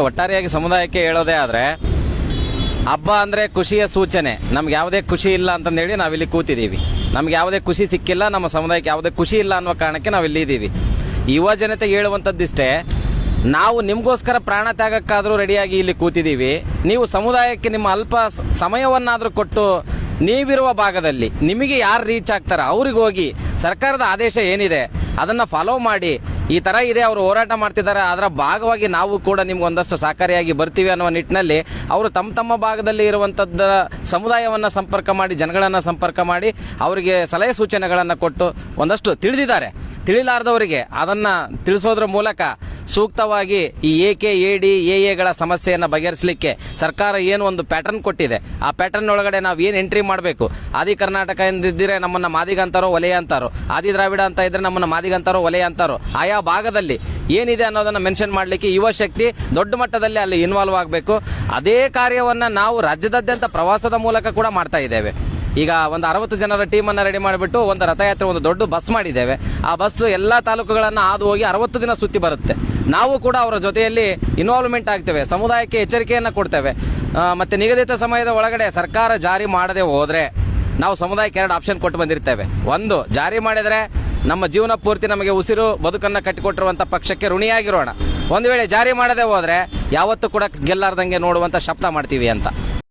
ಒಟ್ಟಾರೆಯಾಗಿ ಸಮುದಾಯಕ್ಕೆ ಹೇಳೋದೇ ಆದ್ರೆ, ಹಬ್ಬ ಅಂದ್ರೆ ಖುಷಿಯ ಸೂಚನೆ. ನಮ್ಗೆ ಯಾವುದೇ ಖುಷಿ ಇಲ್ಲ ಅಂತಂದೇಳಿ ನಾವಿಲ್ಲಿ ಕೂತಿದ್ದೀವಿ ನಮ್ಗೆ ಯಾವುದೇ ಖುಷಿ ಸಿಕ್ಕಿಲ್ಲ, ನಮ್ಮ ಸಮುದಾಯಕ್ಕೆ ಯಾವುದೇ ಖುಷಿ ಇಲ್ಲ ಅನ್ನೋ ಕಾರಣಕ್ಕೆ ನಾವಿಲ್ಲಿ ಇದ್ದೀವಿ ಯುವ ಜನತೆ ಹೇಳುವಂಥದ್ದಿಷ್ಟೇ, ನಾವು ನಿಮಗೋಸ್ಕರ ಪ್ರಾಣ ತ್ಯಾಗಕ್ಕಾದರೂ ರೆಡಿಯಾಗಿ ಇಲ್ಲಿ ಕೂತಿದ್ದೀವಿ ನೀವು ಸಮುದಾಯಕ್ಕೆ ನಿಮ್ಮ ಅಲ್ಪ ಸಮಯವನ್ನಾದರೂ ಕೊಟ್ಟು ನೀವಿರುವ ಭಾಗದಲ್ಲಿ ನಿಮಗೆ ಯಾರು ರೀಚ್ ಆಗ್ತಾರ ಅವ್ರಿಗೆ ಹೋಗಿ ಸರ್ಕಾರದ ಆದೇಶ ಏನಿದೆ, ಅದನ್ನ ಫಾಲೋ ಮಾಡಿ ಈ ತರ ಇದೆ ಅವರು ಹೋರಾಟ ಮಾಡ್ತಿದ್ದಾರೆ. ಅದರ ಭಾಗವಾಗಿ ನಾವು ಕೂಡ ನಿಮ್ಗೆ ಒಂದಷ್ಟು ಸಹಕಾರಿಯಾಗಿ ಬರ್ತೀವಿ ಅನ್ನುವ ನಿಟ್ಟಿನಲ್ಲಿ ಅವರು ತಮ್ಮ ತಮ್ಮ ಭಾಗದಲ್ಲಿ ಇರುವಂತದ್ದ ಸಮುದಾಯವನ್ನ ಸಂಪರ್ಕ ಮಾಡಿ, ಜನಗಳನ್ನ ಸಂಪರ್ಕ ಮಾಡಿ ಅವರಿಗೆ ಸಲಹೆ ಸೂಚನೆಗಳನ್ನ ಕೊಟ್ಟು ಒಂದಷ್ಟು ತಿಳಿದಿದ್ದಾರೆ. ತಿಳಿಲಾರದವರಿಗೆ ಅದನ್ನ ತಿಳಿಸೋದ್ರ ಮೂಲಕ ಸೂಕ್ತವಾಗಿ ಈ A K A D, A ಎಗಳ ಸಮಸ್ಯೆಯನ್ನು ಬಗೆಹರಿಸಲಿಕ್ಕೆ ಸರ್ಕಾರ ಏನು ಒಂದು ಪ್ಯಾಟರ್ನ್ ಕೊಟ್ಟಿದೆ. ಆ ಪ್ಯಾಟರ್ನ್ ಒಳಗಡೆ ನಾವು ಏನು ಎಂಟ್ರಿ ಮಾಡಬೇಕು? ಆದಿ ಕರ್ನಾಟಕ ಎಂದಿದ್ದರೆ ನಮ್ಮನ್ನು ಮಾದಿಗಂತಾರೋ ವಲಯ ಅಂತಾರೋ? ಆದಿ ದ್ರಾವಿಡ ಅಂತ ಇದ್ರೆ ನಮ್ಮನ್ನು ಮಾದಿಗಂತಾರೋ ವಲಯ ಅಂತಾರೋ? ಆಯಾ ಭಾಗದಲ್ಲಿ ಏನಿದೆ ಅನ್ನೋದನ್ನು ಮೆನ್ಷನ್ ಮಾಡಲಿಕ್ಕೆ ಯುವ ಶಕ್ತಿ ದೊಡ್ಡ ಮಟ್ಟದಲ್ಲಿ ಅಲ್ಲಿ ಇನ್ವಾಲ್ವ್ ಆಗಬೇಕು. ಅದೇ ಕಾರ್ಯವನ್ನು ನಾವು ರಾಜ್ಯದಾದ್ಯಂತ ಪ್ರವಾಸದ ಮೂಲಕ ಕೂಡ ಮಾಡ್ತಾ ಇದ್ದೇವೆ. ಈಗ ಒಂದು ಅರವತ್ತು ಜನರ ಟೀಮನ್ನು ರೆಡಿ ಮಾಡಿಬಿಟ್ಟು ಒಂದು ರಥಯಾತ್ರೆ, ಒಂದು ದೊಡ್ಡ ಬಸ್ ಮಾಡಿದ್ದೇವೆ. ಆ ಬಸ್ ಎಲ್ಲಾ ತಾಲೂಕುಗಳನ್ನ ಹಾದು ಹೋಗಿ ಅರವತ್ತು ದಿನ ಸುತ್ತಿ ಬರುತ್ತೆ. ನಾವು ಕೂಡ ಅವರ ಜೊತೆಯಲ್ಲಿ ಇನ್ವಾಲ್ವ್ಮೆಂಟ್ ಆಗ್ತೇವೆ. ಸಮುದಾಯಕ್ಕೆ ಎಚ್ಚರಿಕೆಯನ್ನ ಕೊಡ್ತೇವೆ. ಮತ್ತೆ ನಿಗದಿತ ಸಮಯದ ಒಳಗಡೆ ಸರ್ಕಾರ ಜಾರಿ ಮಾಡದೆ ಹೋದ್ರೆ ನಾವು ಸಮುದಾಯಕ್ಕೆ ಎರಡು ಆಪ್ಷನ್ ಕೊಟ್ಟು ಬಂದಿರ್ತೇವೆ. ಒಂದು, ಜಾರಿ ಮಾಡಿದ್ರೆ ನಮ್ಮ ಜೀವನ ಪೂರ್ತಿ ನಮಗೆ ಉಸಿರು, ಬದುಕನ್ನ ಕಟ್ಟಿಕೊಟ್ಟಿರುವಂತ ಪಕ್ಷಕ್ಕೆ ಋಣಿಯಾಗಿರೋಣ. ಒಂದು ವೇಳೆ ಜಾರಿ ಮಾಡದೆ ಹೋದ್ರೆ ಯಾವತ್ತೂ ಕೂಡ ಗೆಲ್ಲಾರ್ದಂಗೆ ನೋಡುವಂತ ಶಬ್ದ ಮಾಡ್ತೀವಿ ಅಂತ.